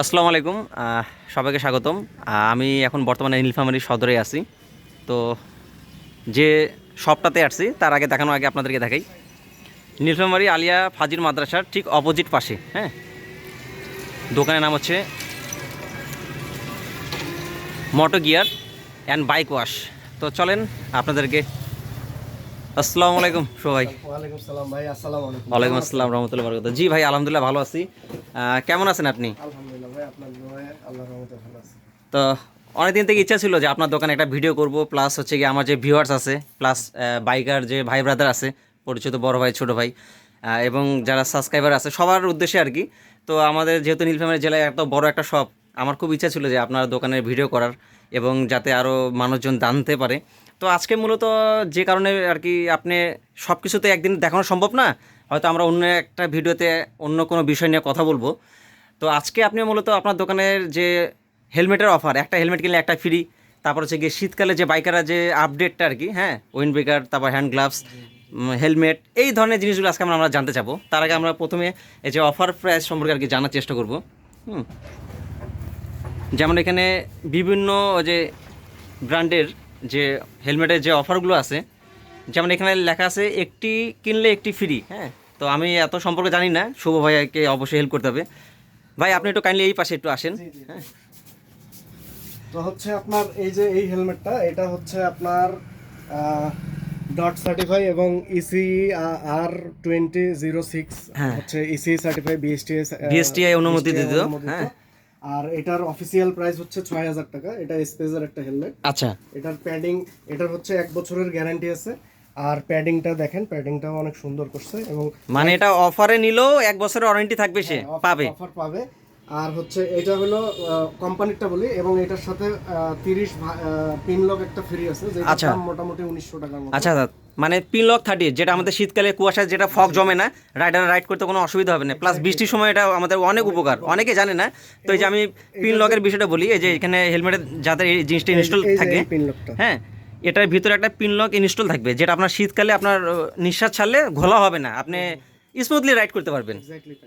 আসসালামু আলাইকুম সবাইকে স্বাগতম। আমি এখন বর্তমানে নীলফামারী সদরে আছি। তো যে শপটাতে আসছি, তার আগে দেখানোর আগে আপনাদেরকে দেখাই। নীলফামারী আলিয়া ফাজির মাদ্রাসার ঠিক অপোজিট পাশে হ্যাঁ? দোকানের নাম হচ্ছে moto gear and bike wash তো চলেন, আপনাদেরকে আসসালামু আলাইকুম সবাই। ওয়ালাইকুম সালাম ভাই আসসালামু আলাইকুম। ওয়ালাইকুম আসসালাম রহমতুল্লাহ বরকত জি ভাই আলহামদুলিল্লাহ ভালো আছি। কেমন আছেন আপনি? আলহামদুলিল্লাহ ভাই আপনার দোয়ায় আল্লাহর রহমতে ভালো আছি। তো অনেকদিন থেকে ইচ্ছা ছিল যে আপনার দোকানে একটা ভিডিও করব প্লাস হচ্ছে কি আমার যে ভিউয়ার্স আছে প্লাস বাইকার যে ভাই ব্রাদার আছে পরিচিত বড় ভাই ছোট ভাই এবং যারা সাবস্ক্রাইবার আছে সবার উদ্দেশ্যে আর কি। তো আমাদের যেহেতু নীলফামারী জেলায় এত বড় একটা শপ আমার খুব ইচ্ছা ছিল যে আপনার দোকানের ভিডিও করার এবং যাতে আরও মানুষজন জানতে পারে। তো আজকে মূলত যে কারণে আর কি আপনি সব কিছুতে একদিন দেখানো সম্ভব না, হয়তো আমরা অন্য একটা ভিডিওতে অন্য কোনো বিষয় নিয়ে কথা বলব। তো আজকে আপনি মূলত আপনার দোকানের যে হেলমেটের অফার একটা হেলমেট কিনলে একটা ফ্রি তারপর হচ্ছে গিয়ে শীতকালে যে বাইকাররা যে আপডেটটা আর কি হ্যাঁ উইন্ড ব্রেকার তারপর হ্যান্ড গ্লাভস হেলমেট এই ধরনের জিনিসগুলো আজকে আমরা আমরা জানতে চাবো। তার আগে আমরা প্রথমে এই যে অফার প্রাইস সম্পর্কে আর কি জানার চেষ্টা করব। হুম। যেমন এখানে বিভিন্ন যে ব্র্যান্ডের যে হেলমেটের যে অফারগুলো আছে যেমন এখানে লেখা আছে একটি কিনলে একটি ফ্রি হ্যাঁ তো আমি এত সম্পর্কে জানি না শুভ ভাইয়াকে অবশ্যই হেল্প করতে হবে ভাই আপনি একটু কাইন্ডলি এই পাশে একটু আসেন। হ্যাঁ তো হচ্ছে আপনার এই যে এই হেলমেটটা এটা হচ্ছে আপনার ডট সার্টিফাই এবং EC R twenty zero six. হচ্ছে ইসি সার্টিফাই বিএসটিএস BSTI অনুমতি দিত, হ্যাঁ। আর এটার অফিসিয়াল প্রাইস হচ্ছে ছয় হাজার টাকা। এটা স্পেসের একটা হেলমেট আচ্ছা। এটার প্যাডিং এটার হচ্ছে এক বছরের গ্যারান্টি আছে। আর প্যাডিংটা দেখেন প্যাডিংটাও অনেক সুন্দর করছে এবং মানে এটা অফারে নিলেও এক বছরের ওয়ারেন্টি থাকবে সে পাবে। অফার পাবে। আর হচ্ছে এটা হলো কোম্পানিটা বলি এবং এটার সাথে তিরিশ পিন লক একটা ফ্রি আছে যেটা আচ্ছা। মোটামুটি উনিশশো টাকার মতো। আচ্ছা দাদা মানে পিন লক থার্টি যেটা আমাদের শীতকালে কুয়াশায় যেটা ফগ জমে না রাইডার রাইড করতে কোনো অসুবিধা হবে না। প্লাস বৃষ্টির সময় এটা আমাদের অনেক উপকার। অনেকে জানে না। তো এই যে আমি পিন লকের বিষয়টা বলি এই যে এখানে হেলমেটের যাদের এই জিনিসটা ইনস্টল থাকে হ্যাঁ এটার ভিতরে একটা পিন লক ইনস্টল থাকবে যেটা আপনার শীতকালে আপনার নিঃশ্বাস ছাড়লে ঘোলা হবে না। আপনি স্মুথলি রাইড করতে পারবেন।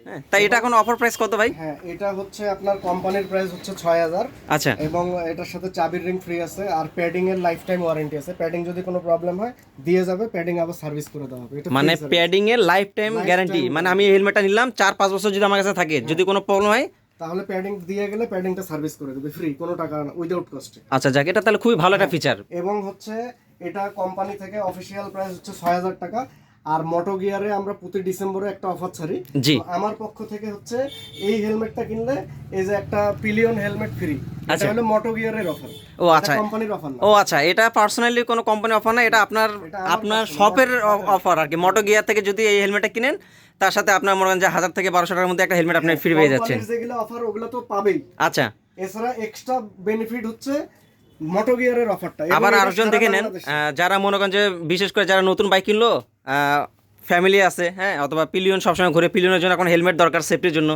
হ্যাঁ তাই এটা এখন অফার প্রাইস কত ভাই? হ্যাঁ এটা হচ্ছে আপনার কোম্পানির প্রাইস হচ্ছে ছয় হাজার। আচ্ছা। এবং এটার সাথে চাবির রিং ফ্রি আছে আর প্যাডিং এর লাইফ টাইম ওয়ারেন্টি আছে। প্যাডিং যদি কোনো প্রবলেম হয় দিয়ে যাবে প্যাডিং আবার সার্ভিস করে দেওয়া হবে। মানে প্যাডিং এর লাইফ টাইম গ্যারান্টি মানে আমি হেলমেটটা নিলাম চার পাঁচ বছর যদি আমার কাছে থাকে যদি কোনো প্রবলেম হয়? তাহলে প্যাডিং দিয়ে গেলে প্যাডিংটা সার্ভিস করে দেবে ফ্রি কোনো টাকা না উইদাউট কস্টে আচ্ছা যাক এটা তাহলে খুবই ভালো একটা ফিচার এবং হচ্ছে এটা কোম্পানি থেকে অফিসিয়াল প্রাইস হচ্ছে ছয় হাজার টাকা। আর মোটো গিয়ারে আমরা প্রতি ডিসেম্বরে একটা অফার ছাড়ি। জি। আমার পক্ষ থেকে হচ্ছে এই হেলমেটটা কিনলে এই যে একটা পিলিয়ন হেলমেট ফ্রি আচ্ছা। হলো মোটো গিয়ারের অফার ও আচ্ছা। কোম্পানির অফার না। ও আচ্ছা এটা পার্সোনালি কোনো কোম্পানি অফার না এটা আপনার আপনার শপের অফার আর কি। মোটো গিয়ার থেকে যদি এই হেলমেটটা কিনেন তার সাথে আপনার মনে করেন যে হাজার থেকে বারোশো টাকার মধ্যে একটা হেলমেট আপনি ফ্রি পেয়ে যাচ্ছেন। যেগুলো অফার ওগুলো তো পাবেই। আচ্ছা। এছাড়া এক্সট্রা বেনিফিট হচ্ছে মোটো গিয়ারের অফারটা আবার আরেকজন দেখে নেন যারা মনে করেন যে বিশেষ করে যারা নতুন বাইক কিনলো ফ্যামিলি আছে হ্যাঁ? অথবা পিলিয়ন সবসময় ঘুরে পিলিয়নের জন্য এখন হেলমেট দরকার সেফটির জন্য।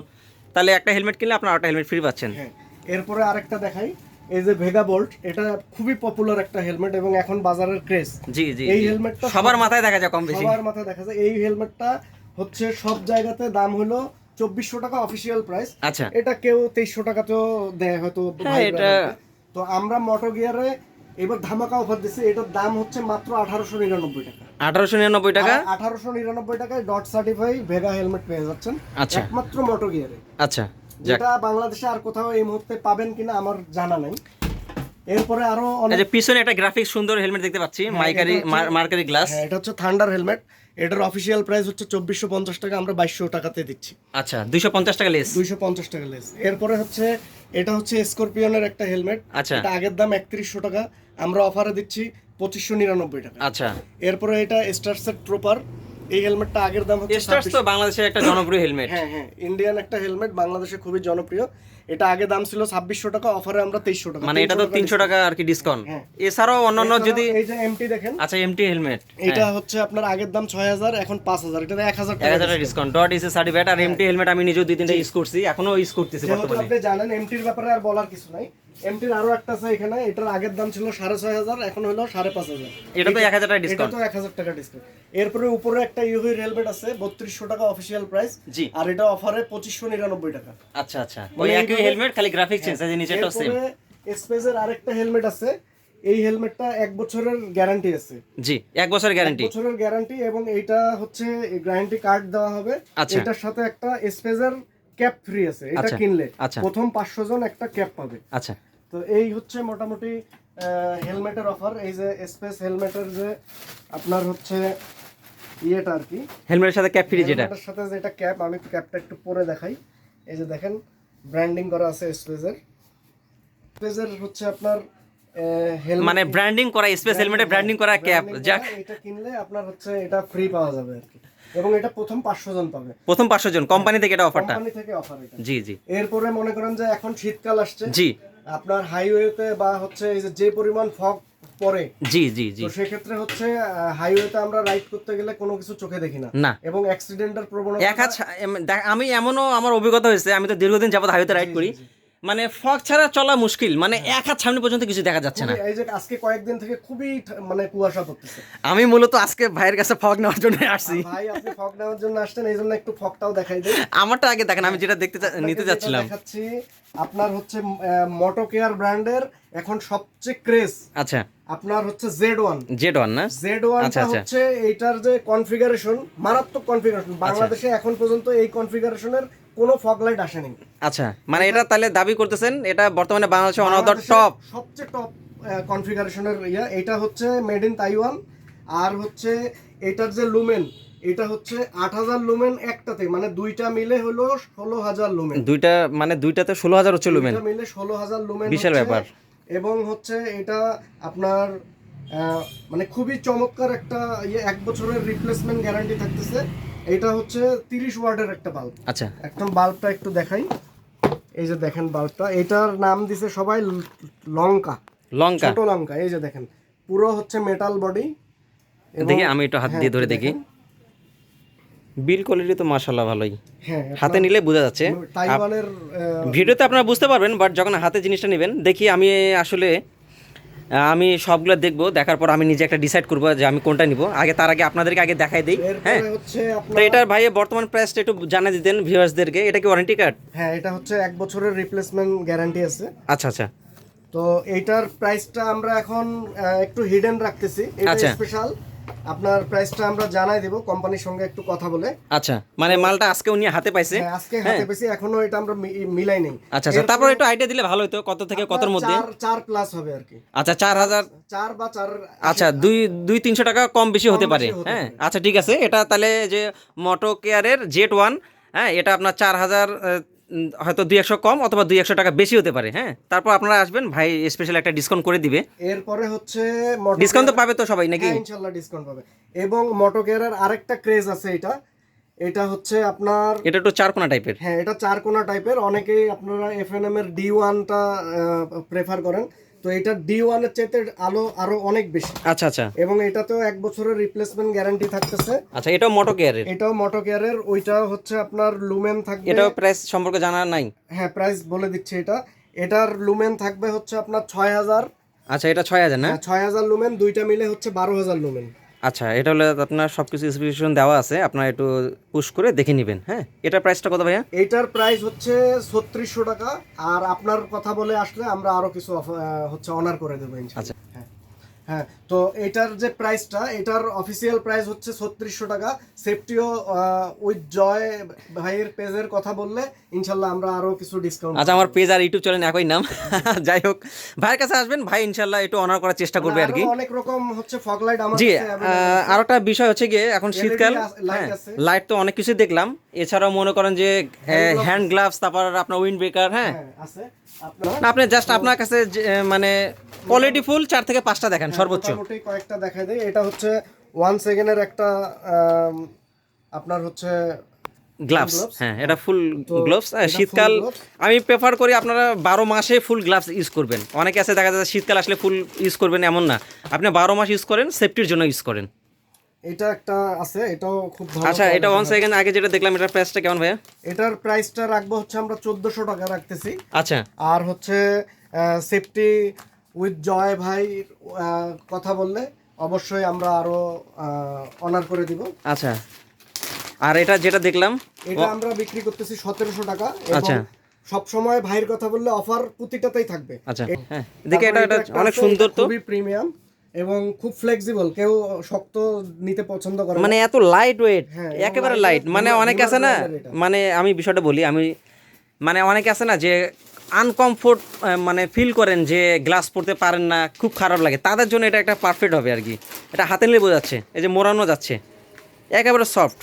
তাহলে একটা হেলমেট কিনলে আপনার একটা হেলমেট ফ্রি পাচ্ছেন। হ্যাঁ এরপরে আরেকটা দেখাই। এই যে ভেগা বোল্ট এটা খুবই পপুলার একটা হেলমেট এবং এখন বাজারের ক্রেজ জি জি এই। হেলমেটটা সবার মাথায় দেখা যায় কম বেশি। সবার মাথায় দেখা যায়। এই হেলমেটটা হচ্ছে সব জায়গাতে দাম হলো চব্বিশশো টাকা অফিসিয়াল প্রাইস আচ্ছা। এটা কেউ তেইশশো টাকাতেও দেয় হয়তো হ্যাঁ, এটা- তো আমরা মোটো গিয়ারে এবার ধামাকা অফার দিচ্ছে এটার দাম হচ্ছে মাত্র আঠারোশো নিরানব্বই টাকা। আঠারোশো নিরানব্বই টাকা? আঠারোশো নিরানব্বই টাকায় ডট সার্টিফাই ভেগা হেলমেট পেয়ে যাচ্ছেন। আচ্ছা। একমাত্র মোটো গিয়ারে আচ্ছা যেটা বাংলাদেশে আর কোথাও এই মুহূর্তে পাবেন কিনা আমার জানা নাই। এরপরে আরও অনেক পিছনে একটা গ্রাফিক সুন্দর হেলমেট দেখতে পাচ্ছি মাইকারি এটা মার্কারি গ্লাস হ্যাঁ এটা হচ্ছে থান্ডার হেলমেট এটার অফিসিয়াল প্রাইস হচ্ছে চব্বিশশো পঞ্চাশ টাকা আমরা বাইশশো টাকাতে দিচ্ছি। আচ্ছা দুইশো পঞ্চাশ টাকা লেস দুইশো পঞ্চাশ টাকা লেস এরপরে হচ্ছে এটা হচ্ছে স্করপিয়নের একটা হেলমেট আচ্ছা। এটা আগের দাম একত্রিশশো টাকা আমরা অফারে দিচ্ছি পঁচিশশো নিরানব্বই টাকা। আচ্ছা। এরপরে এটা স্টারসেট ট্রোপার এই হেলমেটটা আগের দাম হচ্ছে স্টার্স তো বাংলাদেশের একটা জনপ্রিয় হেলমেট হ্যাঁ হ্যাঁ ইন্ডিয়ান একটা হেলমেট বাংলাদেশে খুবই জনপ্রিয়। এটা আগে দাম ছিল ছাব্বিশশো টাকা অফারে আমরা তেইশশো টাকা। মানে এটা তো তিনশো টাকা আর কি ডিসকাউন্ট হ্যাঁ। এছাড়াও অন্যান্য যদি এই যে এমটি দেখেন। আচ্ছা এমটি হেলমেট এটা হচ্ছে আপনার আগের দাম ছয় হাজার এখন পাঁচ হাজার এটা এক হাজার এক টাকা হাজার ডিসকাউন্ট ডট ইসে সার্টিফিকেট আর এমটি হেলমেট আমি নিজেও দুই তিনটা ইউজ করছি এখনও ইউজ করতেছি বর্তমানে। আপনি জানেন এমটির ব্যাপারে আর বলার কিছু নাই। এমটির আরও একটা আছে এখানে এটার আগের দাম ছিল সাড়ে ছয় হাজার এখন হলো সাড়ে পাঁচ হাজার। এটা তো এক হাজার টাকা এটা তো এক হাজার টাকা ডিসকাউন্ট এরপরে উপরে একটা ইউভির হেলমেট আছে বত্রিশশো টাকা অফিসিয়াল প্রাইস জি। আর এটা অফারে পঁচিশশো নিরানব্বই টাকা। আচ্ছা আচ্ছা। ওই মানে একই হেলমেট খালি গ্রাফিক্স চেঞ্জ আছে নিচেরটাও সেম এরপরে স্পেসের আরেকটা হেলমেট আছে। এই হেলমেটটা এক বছরের গ্যারান্টি আছে। জি এক বছর গ্যারান্টি বছরের গ্যারান্টি এবং এইটা হচ্ছে গ্যারান্টি কার্ড দেওয়া হবে। আচ্ছা। এটার সাথে একটা স্পেসের ক্যাপ ফ্রি আছে। এটা আচ্ছা, কিনলে। আচ্ছা। প্রথম পাঁচশো জন একটা ক্যাপ পাবে। আচ্ছা। তো এই হচ্ছে মোটামুটি হেলমেটের অফার এই যে স্পেস হেলমেটের যে আপনার হচ্ছে ইয়েটা আর কি। হেলমেটের সাথে ক্যাপ ফ্রি যেটা। হেলমেটের সাথে যেটা ক্যাপ আমি ক্যাপটা একটু পরে দেখাই। এই যে দেখেন ব্র্যান্ডিং করা আছে স্পেসের স্পেসের হচ্ছে আপনার মানে ব্র্যান্ডিং করা স্পেস হেলমেটে ব্র্যান্ডিং করা ক্যাপ যাক। এটা কিনলে আপনার হচ্ছে এটা ফ্রি পাওয়া যাবে আর কি। এবং এটা প্রথম পাঁচশো জন পাবে। প্রথম পাঁচশো জন কোম্পানি থেকে এটা অফারটা কোম্পানি থেকে অফার এটা। জি জি। এরপরে মনে করেন যে এখন শীতকাল আসছে। জি। আপনার হাইওয়েতে বা হচ্ছে এই যে যে পরিমাণ ফগ পড়ে জি জি জি। তো সেক্ষেত্রে হচ্ছে হাইওয়েতে আমরা রাইড করতে গেলে কোনো কিছু চোখে দেখি না। না। এবং অ্যাক্সিডেন্টের প্রবণতা আমি এমনও আমার অভিজ্ঞতা হয়েছে আমি তো দীর্ঘদিন যাবত হাইওয়েতে রাইড করি। মানে ফগ ছাড়া চলা মুশকিল। মানে এক হাত সামনে পর্যন্ত কিছু দেখা যাচ্ছে না। এই যে আজকে কয়েকদিন থেকে খুবই মানে কুয়াশা পড়তেছে আমি মূলত আজকে ভাইয়ের কাছে ফগ নেওয়ার জন্য আসছি। ভাই আপনি ফগ নেওয়ার জন্য আসছেন এই জন্য একটু ফগটাও দেখাই দিই। আমারটা আগে দেখেন আমি যেটা দেখতে নিতে যাচ্ছিলাম দেখাচ্ছি আপনার হচ্ছে মোটো কেয়ার ব্র্যান্ডের এখন সবচেয়ে ক্রেজ আচ্ছা। আপনার হচ্ছে জেড ওয়ান জেড ওয়ান না? জেড ওয়ানটা আচ্ছা, আচ্ছা। হচ্ছে এইটার যে কনফিগারেশন মারাত্মক কনফিগারেশন বাংলাদেশে এখন পর্যন্ত এই কনফিগারেশনের কোনো ফগ লাইট আসেনি। আচ্ছা মানে এটা তাহলে দাবি করতেছেন এটা বর্তমানে বাংলাদেশে অনদর টপ সবচেয়ে টপ কনফিগারেশনের ইয়া এটা হচ্ছে মেড ইন তাইওয়ান আর হচ্ছে এটার যে লুমেন এটা হচ্ছে আট হাজার লুমেন একটাতে মানে দুইটা মিলে হলো ষোলো হাজার লুমেন দুইটা মানে দুইটাতে ষোলো হাজার হচ্ছে লুমেন মিলে ষোলো হাজার লুমেন বিশাল ব্যাপার। এবং হচ্ছে এটা আপনার মানে খুবই চমৎকার একটা ইয়ে এক বছরের রিপ্লেসমেন্ট গ্যারান্টি থাকতেছে। এটা হচ্ছে তিরিশ ওয়ার্ডের একটা বাল্ব আচ্ছা। এখন বাল্বটা একটু দেখাই। এই যে দেখেন বাল্বটা এটার নাম দিছে সবাই লঙ্কা। লঙ্কা। ছোট লঙ্কা এই যে দেখেন। পুরো হচ্ছে মেটাল বডি দেখি আমি একটু হাত দিয়ে ধরে হ্যাঁ, দেখি। বিল কোয়ালিটি তো মাশাল্লাহ ভালোই। হ্যাঁ হাতে নিলে বোঝা যাচ্ছে। ভিডিওতে আপনারা বুঝতে পারবেন বাট যখন হাতে জিনিসটা নেবেন দেখি আমি আসলে আমি সবগুলো দেখব দেখার পর আমি নিজে একটা ডিসাইড করব যে আমি কোনটা নিব। আগে তার আগে আপনাদেরকে আগে দেখাই দিই হ্যাঁ? তো এটার ভাই বর্তমান প্রাইসটা একটু জানে দিতেন ভিউয়ার্সদেরকে এটা কি ওয়ারেন্টি কার্ড হ্যাঁ এটা হচ্ছে এক বছরের রিপ্লেসমেন্ট গ্যারান্টি আছে। আচ্ছা আচ্ছা। তো এইটার প্রাইসটা আমরা এখন একটু হিডেন রাখতেছি। এটা আচ্ছা। স্পেশাল আপনার প্রাইসটা আমরা জানাই দেব কোম্পানির সঙ্গে একটু কথা বলে। আচ্ছা মানে মালটা আজকে উনি হাতে পাইছে? হ্যাঁ, আজকে হাতে পেছি এখনও এটা আমরা মি- মিলাই নেই। আচ্ছা আচ্ছা তারপর একটু আইডিয়া দিলে ভালো হতো কত থেকে কতর মধ্যে? চার চার প্লাস হবে আর কি। আচ্ছা চার হাজার চার বা চার আচ্ছা দুই দুই তিনশো টাকা কম বেশি হতে পারে বেশি হতে হ্যাঁ? আচ্ছা ঠিক আছে এটা তাহলে যে মোটো কেয়ারের জেট ওয়ান হ্যাঁ এটা আপনার চার হাজার হয়তো দুই একশো কম অথবা দুই একশো টাকা বেশি হতে পারে হ্যাঁ? তারপর আপনারা আসবেন ভাই স্পেশাল একটা ডিসকাউন্ট করে দিবে। এরপরে হচ্ছে ডিসকাউন্ট তো পাবে তো সবাই নাকি? হ্যাঁ, ইনশাল্লাহ ডিসকাউন্ট পাবে। এবং মোটো কেয়ারের আরেকটা ক্রেজ আছে এটা। এটা হচ্ছে আপনার এটা একটু চারকোনা টাইপের হ্যাঁ এটা চারকোনা টাইপের অনেকেই আপনারা এফএনএম এর ডি ওয়ানটা প্রেফার করেন। তো এটা ডি ওয়ানের চাইতে আলো আরও অনেক বেশি। আচ্ছা আচ্ছা। এবং এটাতেও এক বছরের রিপ্লেসমেন্ট গ্যারান্টি থাকতেছে। আচ্ছা এটাও মোটো কেয়ারের এটাও মোটো কেয়ারের ওইটাও হচ্ছে আপনার লুমেন থাকবে। এটাও প্রাইস সম্পর্কে জানা নাই? হ্যাঁ প্রাইস বলে দিচ্ছি এটা। এটার লুমেন থাকবে হচ্ছে আপনার ছয় হাজার। আচ্ছা এটা ছয় হাজার না? ছয় হাজার লুমেন দুইটা মিলে হচ্ছে বারো হাজার লুমেন আচ্ছা এটা হলে আপনার সব কিছু স্পেসিফিকেশন দেওয়া আছে আপনার একটু পুশ করে দেখে নেবেন হ্যাঁ? এটার প্রাইসটা কত ভাইয়া? এটার প্রাইস হচ্ছে ছত্রিশশো টাকা আর আপনার কথা বলে আসলে আমরা আরও কিছু হচ্ছে অনার করে দেবো আচ্ছা। হ্যাঁ। হ্যাঁ তো এটার যে প্রাইসটা এটার অফিসিয়াল প্রাইস হচ্ছে ছত্রিশশো টাকা। সেফটিও উইথ জয় ভাইয়ের পেজের কথা বললে ইনশাল্লাহ আমরা আরও কিছু ডিসকাউন্ট আচ্ছা আমার পেজ আর ইউটিউব চ্যানেল একই নাম। যাই হোক ভাইয়ের কাছে আসবেন ভাই ইনশাল্লাহ একটু অনার করার চেষ্টা করবে আর কি। অনেক রকম হচ্ছে ফগ লাইট আমার জি আর একটা বিষয় হচ্ছে গিয়ে এখন শীতকাল। লাইট তো অনেক কিছু দেখলাম। এছাড়াও মনে করেন যে হ্যান্ড গ্লাভস তারপর আপনার উইন্ড ব্রেকার হ্যাঁ। হ্যাঁ আছে। আপনি জাস্ট আপনার কাছে মানে কোয়ালিটি ফুল চার থেকে পাঁচটা দেখেন সর্বোচ্চ। মোটামুটি কয়েকটা দেখা দেয় এটা হচ্ছে ওয়ান সেকেন্ডের একটা আপনার হচ্ছে গ্লাভস হ্যাঁ এটা ফুল গ্লাভস শীতকাল আমি প্রেফার করি আপনারা বারো মাসে ফুল গ্লাভস ইউজ করবেন। অনেকে আছে দেখা যাচ্ছে শীতকাল আসলে ফুল ইউজ করবেন এমন না। আপনি বারো মাস ইউজ করেন সেফটির জন্য ইউজ করেন। এটা একটা আছে এটাও খুব ভালো আচ্ছা এটা ওয়ান সেকেন্ড আগে যেটা দেখলাম এটার প্রাইসটা কেমন ভাইয়া? এটার প্রাইসটা রাখব হচ্ছে আমরা চোদ্দশো টাকা রাখতেছি। আচ্ছা। আর হচ্ছে সেফটি উইথ জয় ভাই কথা বললে অবশ্যই আমরা আরও অনার করে দিব। আচ্ছা। আর এটা যেটা দেখলাম এটা আমরা বিক্রি করতেছি সতেরোশো টাকা আচ্ছা। সব সময় ভাইয়ের কথা বললে অফার প্রতিটাতেই থাকবে। আচ্ছা। হ্যাঁ দেখে এটা এটা অনেক সুন্দর তো। খুবই প্রিমিয়াম এবং খুব ফ্লেক্সিবল কেউ শক্ত নিতে পছন্দ করে মানে এত লাইট ওয়েট হ্যাঁ, একেবারে লাইট মানে অনেকে আছে না। মানে আমি বিষয়টা বলি আমি মানে অনেকে আছে না যে আনকমফোর্ট মানে ফিল করেন যে গ্লাস পরতে পারেন না খুব খারাপ লাগে। তাদের জন্য এটা একটা পারফেক্ট হবে আর কি। এটা হাতে নিলে বোঝাচ্ছে এই যে মোড়ানো যাচ্ছে। একেবারে সফট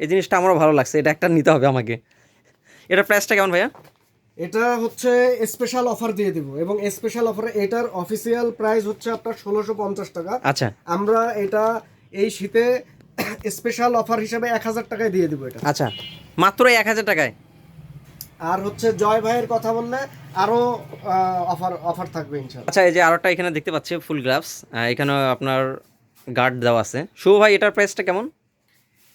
এই জিনিসটা আমারও ভালো লাগছে এটা একটা নিতে হবে আমাকে। এটা প্রাইসটা কেমন ভাইয়া? এটা হচ্ছে স্পেশাল অফার দিয়ে দিব এবং স্পেশাল অফারে এটার অফিসিয়াল প্রাইস হচ্ছে আপনার ষোলোশো পঞ্চাশ টাকা। আচ্ছা। আমরা এটা এই শীতে স্পেশাল অফার হিসাবে এক হাজার টাকায় দিয়ে দিব এটা। আচ্ছা মাত্র এক হাজার টাকায়? আর হচ্ছে জয় ভাইয়ের কথা বললে আরও অফার অফার থাকবে ইনশাল্লাহ আচ্ছা এই যে আরেকটা এখানে দেখতে পাচ্ছি ফুল গ্লাভস এখানে আপনার গার্ড দেওয়া আছে। শুভ ভাই এটার প্রাইসটা কেমন?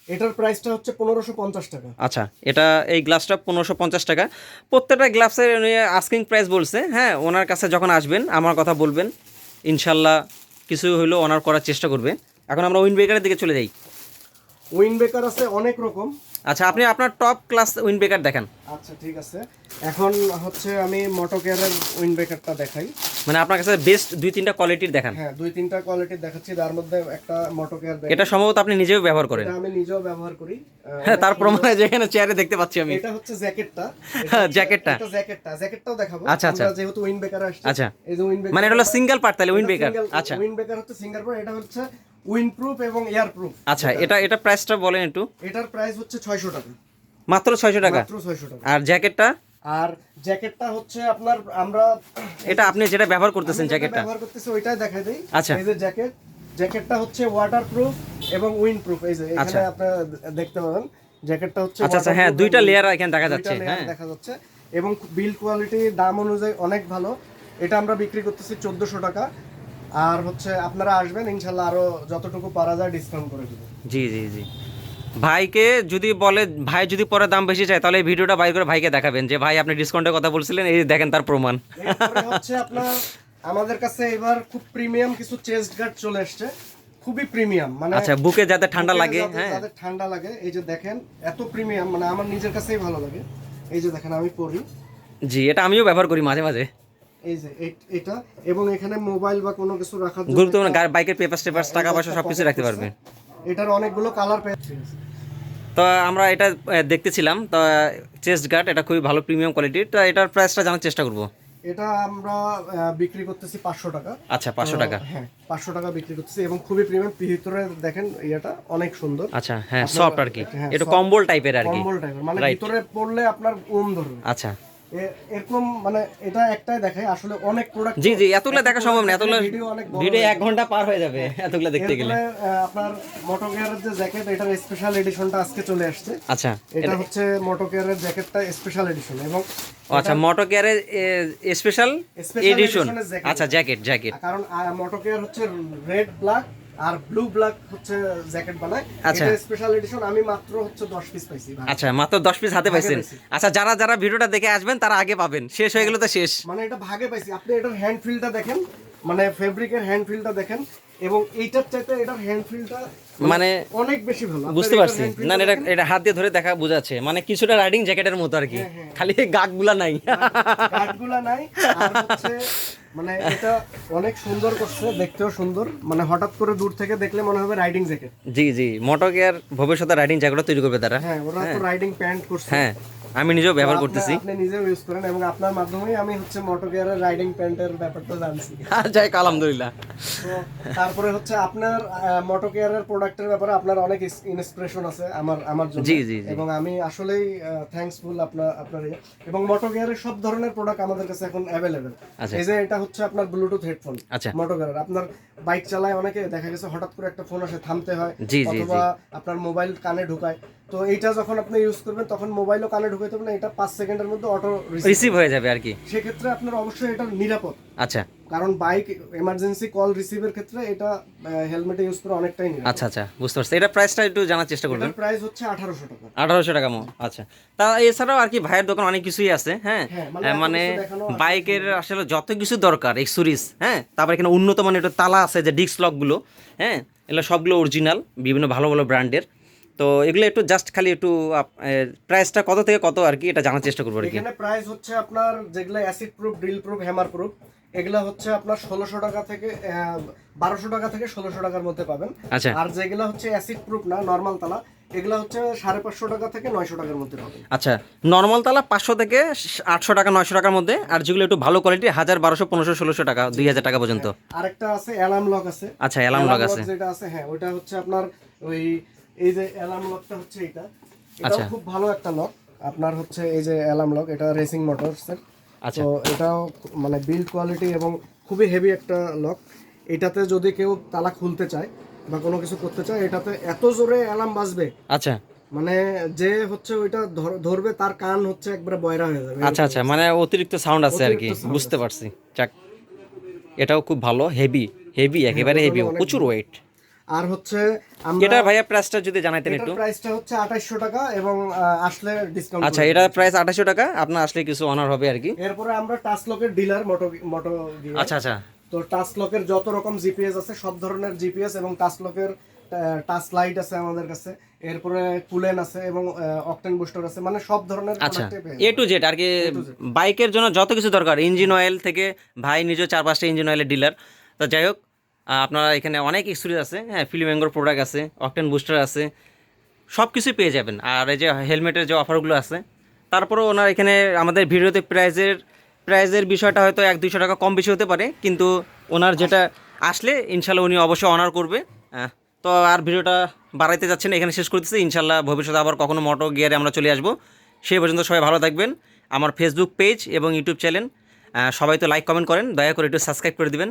এটার প্রাইসটা হচ্ছে পনেরোশো পঞ্চাশ টাকা। আচ্ছা এটা এই গ্লাসটা পনেরোশো পঞ্চাশ টাকা। প্রত্যেকটা গ্লাসের আস্কিং প্রাইস বলছে হ্যাঁ ওনার কাছে যখন আসবেন আমার কথা বলবেন ইনশাল্লাহ কিছু হইলেও অনার করার চেষ্টা করবে। এখন আমরা উইন্ড ব্রেকারের দিকে চলে যাই। উইন্ড বেকার আছে অনেক রকম। আচ্ছা আপনি আপনার টপ ক্লাস উইন ব্রেকার দেখান। আচ্ছা ঠিক আছে। এখন হচ্ছে আমি মোটোকেয়ারের উইন বেকারটা দেখাই। মানে আপনার কাছে বেস্ট দুই তিনটা কোয়ালিটির দেখান। হ্যাঁ দুই তিনটা কোয়ালিটি দেখাচ্ছি। তার মধ্যে একটা মোটোকেয়ার এটা সম্ভবত আপনি নিজেও ব্যবহার করেন। এটা আমি নিজেও ব্যবহার করি। হ্যাঁ তার প্রমাণে যেখানে চেয়ারে দেখতে পাচ্ছি আমি। এটা হচ্ছে জ্যাকেটটা। হ্যাঁ, জ্যাকেটটা। এটা জ্যাকেটটা। জ্যাকেটটাও দেখাবো। আচ্ছা, আচ্ছা। যেহেতু উইন বেকার আসছে। আচ্ছা। এই যে উইন বেকার মানে এটা হলো সিঙ্গেল পার্ট তাহলে উইন ব্রেকার আচ্ছা। উইন বেকার হচ্ছে সিঙ্গেল পার্ট এটা হচ্ছে উইন প্রুফ এবং এয়ার প্রুফ আচ্ছা এটা এটা প্রাইসটা বলেন একটু। এটার প্রাইস হচ্ছে 600 টাকা। মাত্র ছয়শো টাকা? মাত্র 600 টাকা। আর জ্যাকেটটা? আর জ্যাকেটটা হচ্ছে আপনার আমরা এটা আপনি যেটা ব্যবহার করতেছেন জ্যাকেটটা? ব্যবহার করতেছি ওইটাই দেখাই দেই। আচ্ছা। এই যে জ্যাকেট জ্যাকেটটা হচ্ছে ওয়াটার প্রুফ এবং উইন প্রুফ এই যে আচ্ছা। এখানে আপনারা দেখতে পাবেন জ্যাকেটটা হচ্ছে আচ্ছা আচ্ছা হ্যাঁ দুইটা লেয়ার এখানে দেখা যাচ্ছে হ্যাঁ। দেখা যাচ্ছে। এবং বিল্ড কোয়ালিটি দাম অনুযায়ী অনেক ভালো। এটা আমরা বিক্রি করতেছি চোদ্দশো টাকা। আর হচ্ছে আপনারা আসবেন ইনশাল্লাহ আরও যতটুকু পারা যায় ডিসকাউন্ট করে দেবো। জি জি জি। ভাইকে যদি বলে ভাই যদি পরে দাম বেশি চায় তাহলে এই ভিডিওটা বাই করে ভাইকে দেখাবেন যে ভাই আপনি ডিসকাউন্টের কথা বলছিলেন এই দেখেন তার প্রমাণ। এরপরে হচ্ছে আপনার আমাদের কাছে এবার খুব প্রিমিয়াম কিছু চেস্ট গার্ড চলে আসছে খুবই প্রিমিয়াম মানে আচ্ছা বুকে যাতে ঠান্ডা লাগে হ্যাঁ। যাতে ঠান্ডা লাগে এই যে দেখেন এত প্রিমিয়াম মানে আমার নিজের কাছেই ভালো লাগে। এই যে দেখেন আমি পরি। জি এটা আমিও ব্যবহার করি মাঝে মাঝে। এই যে এটা এবং এখানে মোবাইল বা কোনো কিছু রাখার জন্য গুরুত্বপূর্ণ বাইকের পেপার টেপার টাকা পয়সা সব কিছু রাখতে পারবে। এটার অনেকগুলো কালার পেয়েছি তো আমরা এটা দেখতেছিলাম। তো চেস্ট গার্ড এটা খুবই ভালো প্রিমিয়াম কোয়ালিটির তো এটার প্রাইসটা জানার চেষ্টা করব। এটা আমরা বিক্রি করতেছি পাঁচশো টাকা। আচ্ছা পাঁচশো টাকা। হ্যাঁ পাঁচশো টাকা বিক্রি করতেছি এবং খুবই প্রিমিয়াম ভিতরে দেখেন ইয়েটা অনেক সুন্দর। আচ্ছা হ্যাঁ সফট আর কি। হ্যাঁ, একটু কম্বল টাইপের আর কি। কম্বল টাইপের মানে ভিতরে পড়লে আপনার ওম ধরবে। আচ্ছা। এরকম মানে এটা একটাই দেখায় আসলে অনেক প্রোডাক্ট জি জি এতগুলো দেখা সম্ভব না এতগুলো ভিডিও অনেক ভিডিও হয়ে এক ঘণ্টা পার হয়ে যাবে এতগুলো দেখতে গেলে। আপনার মোটো কেয়ারের যে জ্যাকেট এটার স্পেশাল এডিশনটা আজকে চলে আসছে। আচ্ছা এটা হচ্ছে মোটো কেয়ারের জ্যাকেটটা স্পেশাল এডিশন এবং আচ্ছা মোটো কেয়ারের স্পেশাল এডিশন। আচ্ছা জ্যাকেট জ্যাকেট কারণ মোটো কেয়ার হচ্ছে রেড ব্ল্যাক আর ব্লু ব্ল্যাক হচ্ছে জ্যাকেট বানায়। আচ্ছা। স্পেশাল এডিশন আমি মাত্র হচ্ছে 10 পিস পাইছি আচ্ছা মাত্র দশ পিস হাতে পাইছেন। আচ্ছা যারা যারা ভিডিওটা দেখে আসবেন তারা আগে পাবেন। শেষ হয়ে গেলে তো শেষ। মানে এটা ভাগে পাইছি। আপনি এটার হ্যান্ড ফিলটা দেখেন। মানে ফেব্রিকের হ্যান্ড ফিলটা দেখেন। এবং এইটার চাইতে এটার হ্যান্ড ফিলটা মানে অনেক বেশি ভালো। বুঝতে পারছি। না এটা এটা হাত দিয়ে ধরে দেখা বোঝাচ্ছে। মানে কিছুটা রাইডিং জ্যাকেটের মতো আর কি। হ্যাঁ, খালি গাকগুলা নাই। কাঠগুলা নাই। আর হচ্ছে মানে এটা অনেক সুন্দর করছে দেখতেও সুন্দর। মানে হঠাৎ করে দূর থেকে দেখলে মনে হবে রাইডিং জ্যাকেট জি জি। মোটো কেয়ার ভবিষ্যতে রাইডিং জ্যাকেটও তৈরি করবে তারা। হ্যাঁ ওরা তো রাইডিং প্যান্ট করছে। হ্যাঁ। আমি নিজেও ব্যবহার করতেছি। আপনি নিজেও ইউজ করেন এবং আপনার মাধ্যমেই আমি হচ্ছে রাইডিং প্যান্টের ব্যাপারটা জানছি। যাই আলহামদুলিল্লাহ। তো তারপরে হচ্ছে আপনার প্রোডাক্টের ব্যাপারে আপনার অনেক ইন্সপিরেশন আছে আমার আমার জন্য। জি, জি। এবং আমি আসলেই থ্যাঙ্কসফুল আপনার আপনার। এবং মোটো কেয়ারের সব ধরনের প্রোডাক্ট আমাদের কাছে এখন অ্যাভেলেবেল আচ্ছা। এই যে এটা হচ্ছে আপনার ব্লুটুথ হেডফোন আচ্ছা। মোটো কেয়ারের আপনার বাইক চালায় অনেকে দেখা গেছে হঠাৎ করে একটা ফোন আসে থামতে হয়। অথবা আপনার মোবাইল কানে ঢুকায়। তো এইটা যখন আপনি ইউজ করবেন তখন মোবাইলও কানে ঢুকাইতে হবে না এটা পাঁচ সেকেন্ডের মধ্যে অটো রিসিভ হয়ে যাবে আর কি। সেক্ষেত্রে আপনার অবশ্যই এটা নিরাপদ। আচ্ছা। কারণ বাইক এমার্জেন্সি কল রিসিভের ক্ষেত্রে এটা হেলমেটে ইউজ করা অনেকটাই নিরাপদ। আচ্ছা আচ্ছা বুঝতে পারছি। এটা প্রাইসটা একটু জানার চেষ্টা করবেন। প্রাইস হচ্ছে আঠারোশো টাকা। আঠারোশো টাকা মো আচ্ছা। তা এছাড়াও আর কি ভাইয়ের দোকান অনেক কিছুই আছে হ্যাঁ? হ্যাঁ, মানে এত মানে বাইকের আসলে যত কিছু দরকার এক্সুরিজ হ্যাঁ? তারপর এখানে উন্নত মানের একটু তালা আছে যে ডিস্ক লকগুলো হ্যাঁ? এগুলো সবগুলো অরিজিনাল বিভিন্ন ভালো ভালো ব্র্যান্ডের তো এগুলো একটু জাস্ট খালি একটু প্রাইসটা কত থেকে কত আর কি এটা জানার চেষ্টা করব আর কি। এখানে প্রাইস হচ্ছে আপনার যেগুলো acid proof drill proof hammer proof এগুলা হচ্ছে আপনার ষোলোশো টাকা থেকে বারোশো টাকা থেকে ষোলোশো টাকার মধ্যে পাবেন। আচ্ছা। আর যেগুলা হচ্ছে অ্যাসিড প্রুফ না নর্মাল তালা এগুলা হচ্ছে সাড়ে পাঁচশো টাকা থেকে নয়শো টাকার মধ্যে পাবেন। আচ্ছা নর্মাল তালা পাঁচশো থেকে আটশো টাকা নয়শো টাকার মধ্যে আর যেগুলো একটু ভালো কোয়ালিটি হাজার বারোশো পনেরোশো ষোলোশো টাকা দুই হাজার টাকা পর্যন্ত। আরেকটা আছে অ্যালার্ম লক আছে। আচ্ছা অ্যালার্ম লক আছে। যেটা আছে হ্যাঁ ওটা হচ্ছে আপনার ওই এই যে অ্যালার্ম লকটা হচ্ছে এটা এটাও আচ্ছা। খুব ভালো একটা লক। আপনার হচ্ছে এই যে অ্যালার্ম লক এটা রেসিং মোটরসের আচ্ছা। তো এটাও মানে বিল্ড কোয়ালিটি এবং খুবই হেভি একটা লক। এটাতে যদি কেউ তালা খুলতে চায় বা কোনো কিছু করতে চায় এটাতে এত জোরে অ্যালার্ম বাজবে। আচ্ছা। মানে যে হচ্ছে ওইটা ধর- ধরবে তার কান হচ্ছে একবারে বয়রা হয়ে যাবে। আচ্ছা আচ্ছা। মানে অতিরিক্ত সাউন্ড আছে আর কি। বুঝতে পারছি। যাক এটাও খুব ভালো। হেভি হেভি একেবারে হেভি প্রচুর ওয়েট আর হচ্ছে এটা ভাইয়া প্রাইসটা যদি জানাইতেন একটু। প্রাইসটা হচ্ছে আঠাইশশো টাকা এবং আসলে ডিসকাউন্ট আচ্ছা এটা প্রাইস আঠাশশো টাকা আপনার আসলে কিছু অনার হবে আর কি। এরপরে আমরা টাচ লকের ডিলার মোটো মোটো আচ্ছা আচ্ছা। তো টাচ লকের যত রকম জিপিএস আছে সব ধরনের জিপিএস এবং টাচ লকের টাচ লাইট আছে আমাদের কাছে। এরপরে কুলেন আছে এবং অকটেন বুস্টার আছে। মানে সব ধরনের আচ্ছা এ টু জেড আর কি বাইকের জন্য যত কিছু দরকার ইঞ্জিন অয়েল থেকে ভাই নিজেও চার পাঁচটা ইঞ্জিন অয়েলের ডিলার তো যাই হোক আপনারা এখানে অনেক এক্সপিরিয়েন্স আছে হ্যাঁ ফিলিমেঙ্গোর প্রোডাক্ট আছে অকটেন বুস্টার আছে সব কিছুই পেয়ে যাবেন। আর এই যে হেলমেটের যে অফারগুলো আছে, তারপরেও ওনার এখানে আমাদের ভিডিওতে প্রাইজের প্রাইজের বিষয়টা হয়তো এক দুইশো টাকা কম বেশি হতে পারে, কিন্তু ওনার যেটা আসলে, ইনশাল্লাহ উনি অবশ্যই অনার করবে। তো আর ভিডিওটা বাড়াইতে যাচ্ছেন এখানে শেষ করতেছি। ইনশাল্লাহ ভবিষ্যতে আবার কখনো মোটো গিয়ারে আমরা চলে আসব। সেই পর্যন্ত সবাই ভালো থাকবেন। আমার ফেসবুক পেজ এবং ইউটিউব চ্যানেল সবাই তো লাইক কমেন্ট করেন। দয়া করে একটু সাবস্ক্রাইব করে দিবেন।